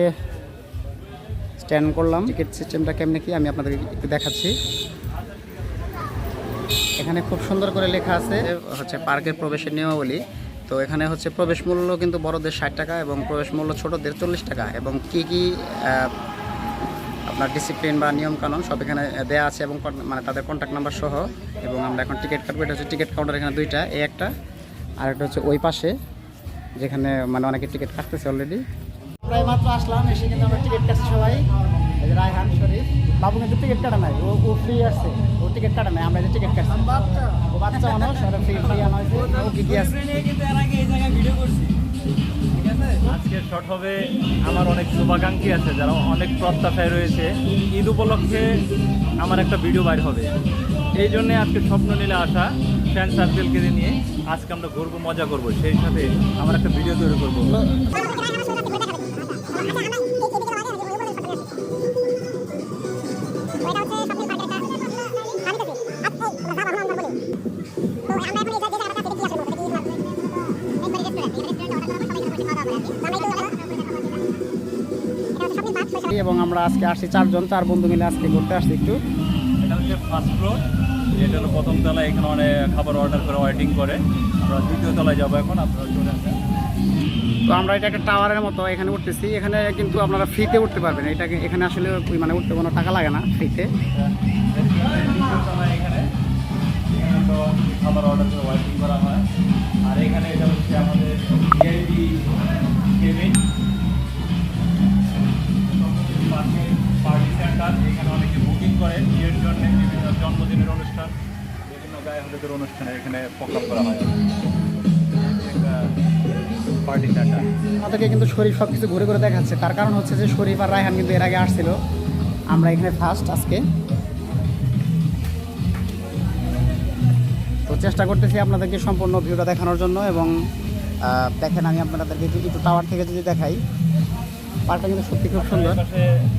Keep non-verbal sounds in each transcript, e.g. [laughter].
এসে স্ট্যান্ড করলাম। টিকিট সিস্টেমটা কেমনে কি আমি আপনাদের একটু দেখাচ্ছি। এখানে খুব সুন্দর করে লেখা আছে, হচ্ছে পার্কের প্রবেশের নিয়মাবলী। তো এখানে হচ্ছে প্রবেশ মূল্য কিন্তু বড়দের ষাট টাকা এবং প্রবেশ মূল্য ছোটদের চল্লিশ টাকা এবং কি কি আপনার ডিসিপ্লিন বা নিয়ম কানুন সব এখানে দেওয়া আছে এবং মানে তাদের কন্ট্যাক্ট নাম্বার সহ এবং আমরা এখন টিকিট কাটবো। এটা হচ্ছে টিকিট কাউন্টার এখানে দুইটা এই একটা, আর একটা হচ্ছে ওই পাশে, যেখানে মানে অনেকে টিকিট কাটতেছে অলরেডি প্রায় মাত্র আসলাম এসে কিন্তু আমরা টিকিট কাটছি সবাই। রায়হান শরীফ। বাবু কিন্তু টিকিট কাটা নাই ও ও ফ্রি আসছে ও টিকিট কাটা নাই আমরা যে টিকিট কাটছি। ও বাচ্চা মানুষ ওরা ফ্রি ফ্রি আনা হয়েছে। ও কি কি আছে? আজকের শট হবে আমার অনেক শুভাকাঙ্ক্ষী আছে যারা অনেক প্রত্যাশায় রয়েছে। ঈদ উপলক্ষে আমার একটা ভিডিও বাইর হবে। এই জন্যে আজকে স্বপ্ন নিলে আসা ফ্যান সার্কেলকে নিয়ে আজকে আমরা ঘুরবো মজা করব। সেই সাথে আমার একটা ভিডিও তৈরি করব। এবং আমরা আজকে আসছি চারজন, চার বন্ধু মিলে আজকে ঘুরতে আসছি একটু। এটা হচ্ছে ফার্স্ট ফ্লোর এটা হলো প্রথম তলায় এখানে অনেক খাবার অর্ডার করে ওয়েটিং করে। আমরা দ্বিতীয় তলায় যাব এখন, আপনারা চলে আসেন তো আমরা এটা একটা টাওয়ারের মতো এখানে উঠতেছি এখানে কিন্তু আপনারা ফ্রিতে উঠতে পারবেন এটাকে এখানে আসলে মানে উঠতে কোনো টাকা লাগে না ফ্রিতে করে হয় আর এখানে পার্টি সেন্টার এখানে অনেকে বুকিং করে বিয়ের বিভিন্ন জন্মদিনের অনুষ্ঠান বিভিন্ন গায়ে হলুদের অনুষ্ঠানে এখানে প্রোগ্রাম করা হয় আমাদেরকে কিন্তু শরীফ সব কিছু ঘুরে ঘুরে দেখাচ্ছে। তার কারণ হচ্ছে যে শরীফ আর রায়হান কিন্তু এর আগে আসছিল। আমরা এখানে ফার্স্ট আজকে। তো চেষ্টা করতেছি আপনাদেরকে সম্পূর্ণ ভিউটা দেখানোর জন্য এবং দেখেন আমি আপনাদেরকে যদি একটু টাওয়ার থেকে যদি দেখাই। পার্কটা কিন্তু সত্যি খুব সুন্দর।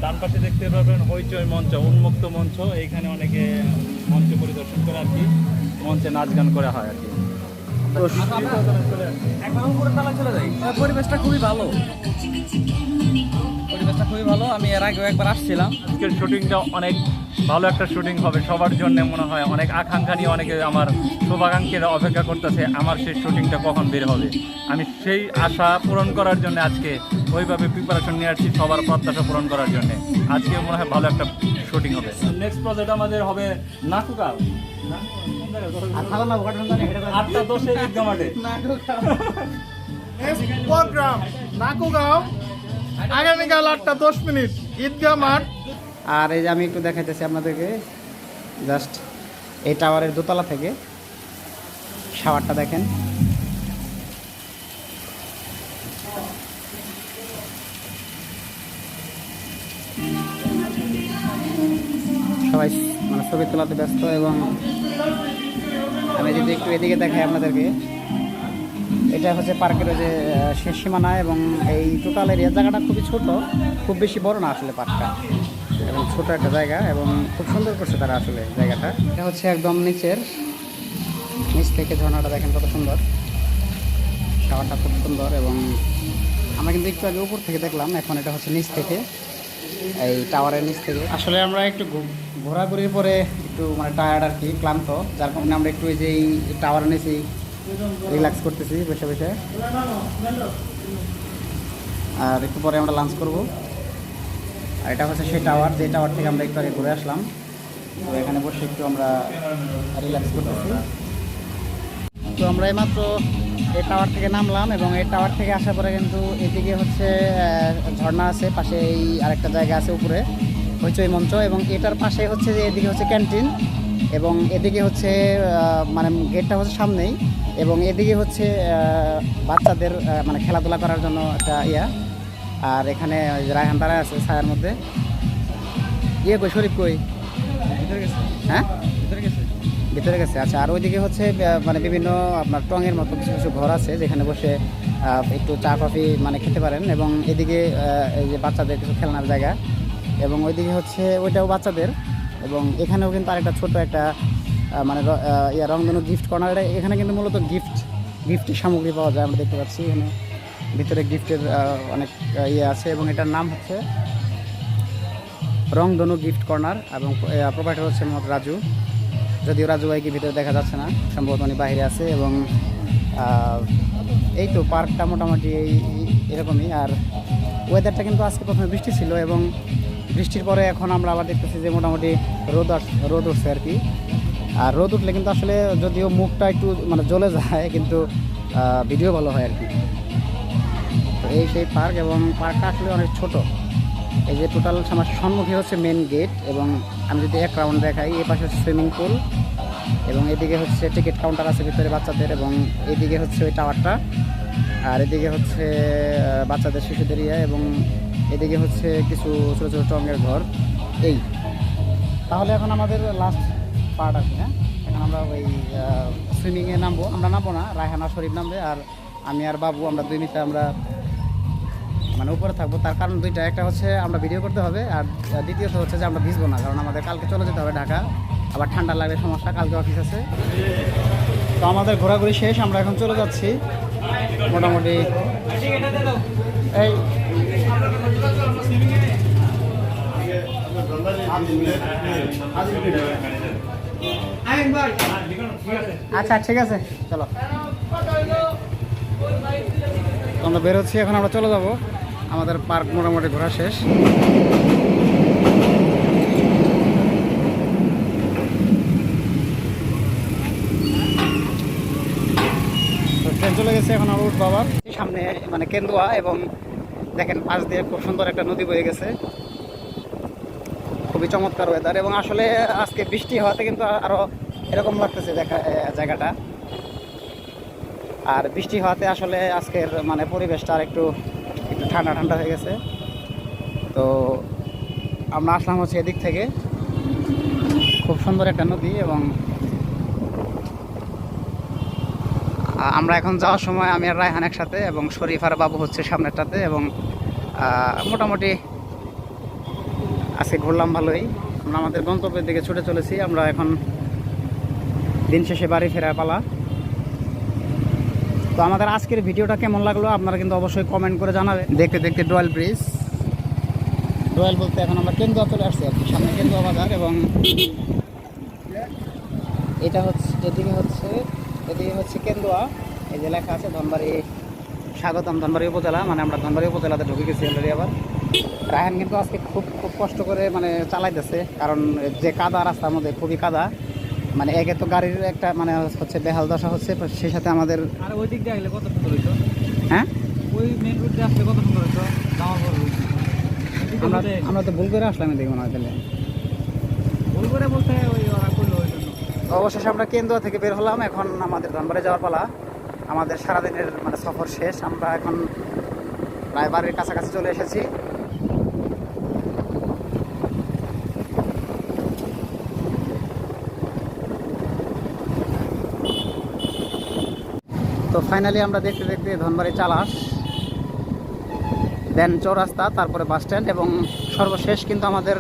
ডান পাশে দেখতে পাবেন হইচই মঞ্চ উন্মুক্ত মঞ্চ। এইখানে অনেকে মঞ্চ পরিদর্শন করে আর কি। মঞ্চে নাচ গান করা হয় আর কি। পরিবেশটা খুবই ভালো। পরিবেশটা খুবই ভালো। আমি এর আগেও একবার আসছিলাম। আজকের শুটিংটা অনেক ভালো একটা শুটিং হবে সবার জন্য মনে হয়। অনেক আকাঙ্ক্ষা নিয়ে অনেকে আমার শুভাকাঙ্ক্ষীরা অপেক্ষা করতেছে আমার সেই শুটিংটা কখন বের হবে। আমি সেই আশা পূরণ করার জন্য আজকে ওইভাবে প্রিপারেশন নিয়ে আসছি সবার প্রত্যাশা পূরণ করার জন্য। আজকে মনে হয় ভালো একটা শুটিং হবে। নেক্সট প্রজেক্ট আমাদের হবে নাকুকাল ঈদগা আগামীকাল আটটা দশ মিনিট ঈদগাহ মাঠ আর এই যে আমি একটু দেখাইতেছি আপনাদেরকে। জাস্ট এই টাওয়ারের দোতলা থেকে শাওয়ারটা দেখেন। সবাই মানে ছবি তোলাতে ব্যস্ত এবং যদি একটু এদিকে দেখাই আপনাদেরকে, এটা হচ্ছে পার্কের যে শেষ সীমানা এবং এই টোটাল এরিয়া জায়গাটা খুবই ছোট, খুব বেশি বড় না আসলে পার্কটা। এবং ছোট একটা জায়গা এবং খুব সুন্দর করছে তারা আসলে জায়গাটা। এটা হচ্ছে একদম নিচের, নিচ থেকে ঝর্ণাটা দেখেন কত সুন্দর। শাওয়ারটা খুব সুন্দর এবং আমরা কিন্তু একটু আগে উপর থেকে দেখলাম, এখন এটা হচ্ছে নিচ থেকে, এই টাওয়ারের নিচ থেকে। আসলে আমরা একটু ঘোরাঘুরির পরে একটু মানে টায়ার্ড আর কি, ক্লান্ত। যার কারণে আমরা একটু এই যে এই টাওয়ারের নিচেই রিল্যাক্স করতেছি বসে বসে। আর একটু পরে আমরা লাঞ্চ করব। আর এটা হচ্ছে সেই টাওয়ার যে টাওয়ার থেকে আমরা একটু আগে ঘুরে আসলাম। তো এখানে বসে একটু আমরা রিল্যাক্স করতেছি। তো আমরা এইমাত্র এই টাওয়ার থেকে নামলাম এবং এই টাওয়ার থেকে আসার পরে কিন্তু এদিকে হচ্ছে ঝর্ণা আছে, পাশে এই আরেকটা জায়গা আছে উপরে। হইচই মঞ্চ এবং এটার পাশে হচ্ছে যে এদিকে হচ্ছে ক্যান্টিন এবং এদিকে হচ্ছে মানে গেটটা হচ্ছে সামনেই এবং এদিকে হচ্ছে বাচ্চাদের মানে খেলাধুলা করার জন্য একটা ইয়া। আর এখানে রায়হান তারা আছে ছায়ার মধ্যে। ইয়ে কই শরীফ কই? হ্যাঁ? ভিতরে গেছে। আচ্ছা। আর ওইদিকে হচ্ছে মানে বিভিন্ন আপনার টঙের মতো কিছু কিছু ঘর আছে যেখানে বসে একটু চা কফি মানে খেতে পারেন এবং এদিকে এই যে বাচ্চাদের কিছু খেলনার জায়গা। এবং ওইদিকে হচ্ছে ওইটাও বাচ্চাদের। এবং এখানেও কিন্তু আরেকটা ছোট একটা মানে ইয়া রংধনু গিফট কর্নার এখানে কিন্তু মূলত গিফট গিফটের সামগ্রী পাওয়া যায়, আমরা দেখতে পাচ্ছি। এখানে ভিতরে গিফটের অনেক ইয়ে আছে এবং এটার নাম হচ্ছে রংধনু গিফট কর্নার এবং প্রোভাইডার হচ্ছে মোহাম্মদ রাজু। যদিও রাজু ভাইকে ভিতরে দেখা যাচ্ছে না, সম্ভবত উনি বাইরে আছে এবং এই তো পার্কটা মোটামুটি এই এরকমই। আর ওয়েদারটা কিন্তু আজকে প্রথমে বৃষ্টি ছিল এবং বৃষ্টির পরে এখন আমরা আবার দেখতেছি যে মোটামুটি রোদ রোদ উঠছে আর কি। আর রোদ উঠলে কিন্তু আসলে যদিও মুখটা একটু মানে জ্বলে যায়, কিন্তু ভিডিও ভালো হয় আর কি। তো এই সেই পার্ক এবং পার্কটা আসলে অনেক ছোট। এই যে টোটাল আমার সম্মুখে হচ্ছে মেন গেট এবং আমি যদি এক রাউন্ড দেখাই, এই পাশে হচ্ছে সুইমিং পুল এবং এদিকে হচ্ছে টিকিট কাউন্টার আছে ভিতরে বাচ্চাদের এবং এদিকে হচ্ছে ওই টাওয়ারটা আর এদিকে হচ্ছে বাচ্চাদের শিশুদের ইয়ে এবং এদিকে হচ্ছে কিছু ছোটো ছোটো টঙ্গের ঘর। এই। তাহলে এখন আমাদের লাস্ট পার্ট আছে হ্যাঁ? এখন আমরা ওই সুইমিংয়ে নামবো। আমরা নামবো না, রায়হানা শরীফ নামবে আর আমি আর বাবু আমরা দুই মিনিটে আমরা মানে উপরে থাকব। তার কারণ দুইটা, একটা হচ্ছে আমরা ভিডিও করতে হবে আর দ্বিতীয়ত হচ্ছে যে আমরা ভিজবো না, কারণ আমাদের কালকে চলে যেতে হবে ঢাকা। আবার ঠান্ডা লাগলে সমস্যা, কালকে অফিস আছে। তো আমাদের ঘোরাঘুরি শেষ, আমরা এখন চলে যাচ্ছি। মোটামুটি এই আচ্ছা ঠিক আছে, চলো। আমরা বেরোচ্ছি, এখন আমরা চলে যাব। আমাদের পার্ক মোটামুটি ঘোরা শেষ। চলে গেছে, এখন আমরা উঠবো সামনে মানে কেন্দুয়া এবং দেখেন পাশ দিয়ে খুব সুন্দর একটা নদী বয়ে গেছে। খুবই চমৎকার ওয়েদার এবং আসলে আজকে বৃষ্টি হওয়াতে কিন্তু আরও এরকম লাগতেছে দেখা জায়গাটা। আর বৃষ্টি হওয়াতে আসলে আজকের মানে পরিবেশটা আর একটু একটু ঠান্ডা ঠান্ডা হয়ে গেছে। তো আমরা আসলাম হচ্ছে এদিক থেকে। খুব সুন্দর একটা নদী এবং আমরা এখন যাওয়ার সময় আমি আর রায়হান একসাথে এবং শরীফ আর বাবু হচ্ছে সামনেরটাতে এবং মোটামুটি আজকে ঘুরলাম ভালোই। আমরা আমাদের গন্তব্যের দিকে ছুটে চলেছি। আমরা এখন দিন শেষে বাড়ি ফেরা পালা। তো আমাদের আজকের ভিডিওটা কেমন লাগল আপনারা কিন্তু অবশ্যই কমেন্ট করে জানাবেন। দেখতে দেখতে ডোয়েল ব্রিজ ডোয়েল বলতে এখন আমরা কেন্দুয়া চলে আসছি আর কি, সামনে কেন্দুয়া বাজার এবং এটা হচ্ছে, এদিকে হচ্ছে এদিকে হচ্ছে কেন্দুয়া এই যে লেখা আছে ধনবাড়ি, স্বাগতম ধনবাড়ি উপজেলা। মানে আমরা ধনবাড়ি উপজেলাতে ঢুকে গেছি আবার। রায়হান কিন্তু আজকে খুব খুব কষ্ট করে মানে চালাইতেছে। কারণ যে কাদা রাস্তার মধ্যে খুবই কাদা মানে একে তো গাড়ির একটা মানে হচ্ছে বেহাল দশা হচ্ছে সেই সাথে আমাদের আর ওই দিক দিয়ে গেলে কত সুন্দর হইতো? হ্যাঁ? ওই মেন রোড দিয়ে আসলে কত সুন্দর হইতো? যাওয়ার আমরা আমরা তো ভুল করে আসলাম এদিকে মনে হয় তাহলে। ভুল করে বলতে ওই অবশেষে আমরা কেন্দুয়া থেকে বের হলাম এখন আমাদের ধনবাড়ি যাওয়ার পালা। আমাদের সারাদিনের মানে সফর শেষ আমরা এখন প্রায় বাড়ির কাছাকাছি চলে এসেছি। তো ফাইনালি আমরা দেখতে দেখতে ধনবাড়ি চালাস দেন চৌরাস্তা তারপরে বাস স্ট্যান্ড এবং সর্বশেষ কিন্তু আমাদের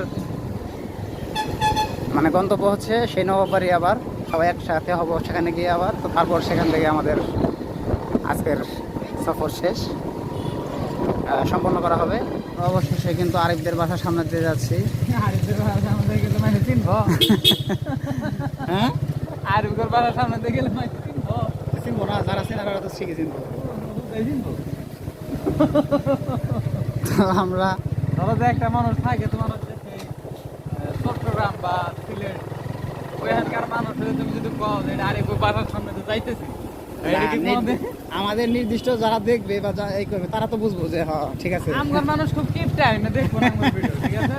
মানে গন্তব্য হচ্ছে সেই নবাবাড়ি আবার। সবাই একসাথে হব সেখানে গিয়ে আবার। তো তারপর সেখান থেকে আমাদের আজকের সফর শেষ। সম্পন্ন করা হবে। অবশেষে কিন্তু আরিফদের বাসার সামনে দিয়ে যাচ্ছি। আর এদের বাসার সামনে দিয়ে গেলে মানে চিনবো? [laughs] হ্যাঁ? আর ওদের বাসার সামনে দিয়ে গেলে মানে চিনবো না যারা চেনা তারা তো শিখে চিনবো আমরা ধরো যে একটা মানুষ থাকে তোমার হচ্ছে চট্টগ্রাম বা সিলেট ওইখানকার মানুষ হলে তুমি যদি কও যে আরে বাসার সামনে তো যাইতেছি। আমাদের নির্দিষ্ট যারা দেখবে বা যা এই করবে তারা তো বুঝব যে হ্যাঁ ঠিক আছে। আমগার মানুষ খুব কিপটা না দেখব না ঠিক আছে?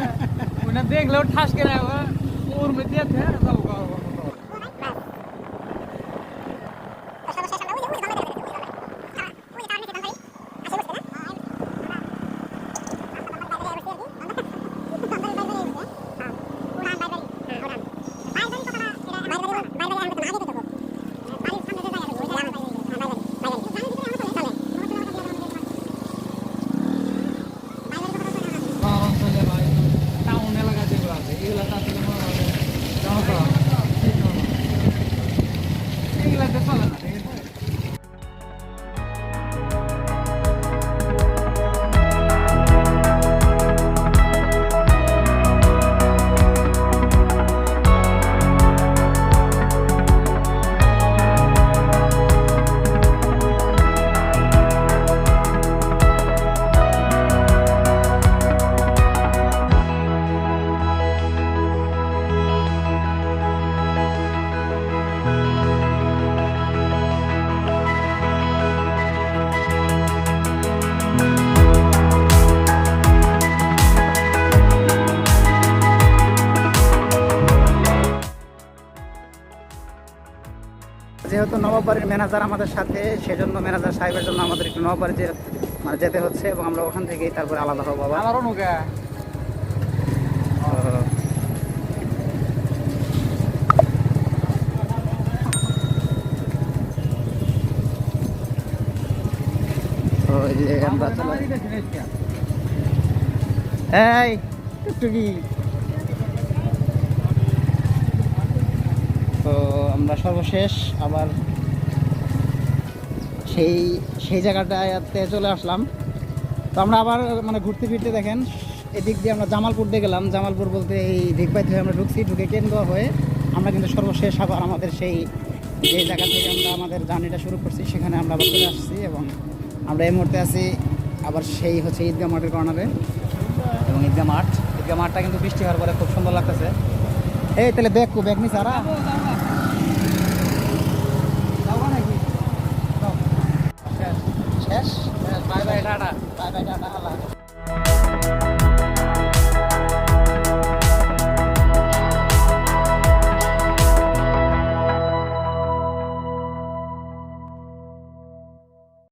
ওনা দেখলেও ঠাস করে ওর মধ্যে ఎక్కడ తెచ్చుకోవాలన్నా নবাব বাড়ির ম্যানেজার আমাদের সাথে সেজন্য ম্যানেজার সাহেবের জন্য আমাদের একটু নবাব বাড়ি যে- মানে যেতে হচ্ছে এবং আমরা ওখান থেকেই তারপরে আলাদা হব বাবা আমারও নৌকা। এই টুকটুকি। তো আমরা সর্বশেষ আবার সেই সেই জায়গাটাতে চলে আসলাম। তো আমরা আবার মানে ঘুরতে ফিরতে দেখেন, এদিক দিয়ে আমরা জামালপুর দিয়ে গেলাম। জামালপুর বলতে এই দিকবাই থেকে আমরা ঢুকছি, ঢুকে কেন্দ্র হয়ে আমরা কিন্তু সর্বশেষ আবার আমাদের সেই, যে জায়গা থেকে আমরা আমাদের জার্নিটা শুরু করছি, সেখানে আমরা আবার চলে আসছি এবং আমরা এই মুহূর্তে আছি আবার সেই হচ্ছে ঈদগা মাঠের কর্নারে এবং ঈদগা মাঠ। ঈদগা মাঠটা কিন্তু বৃষ্টি হওয়ার পরে খুব সুন্দর লাগতেছে। এই তাহলে ব্যাগ কো ব্যাগ নি সারা শেষ bye bye tata bye bye tata আল্লাহ।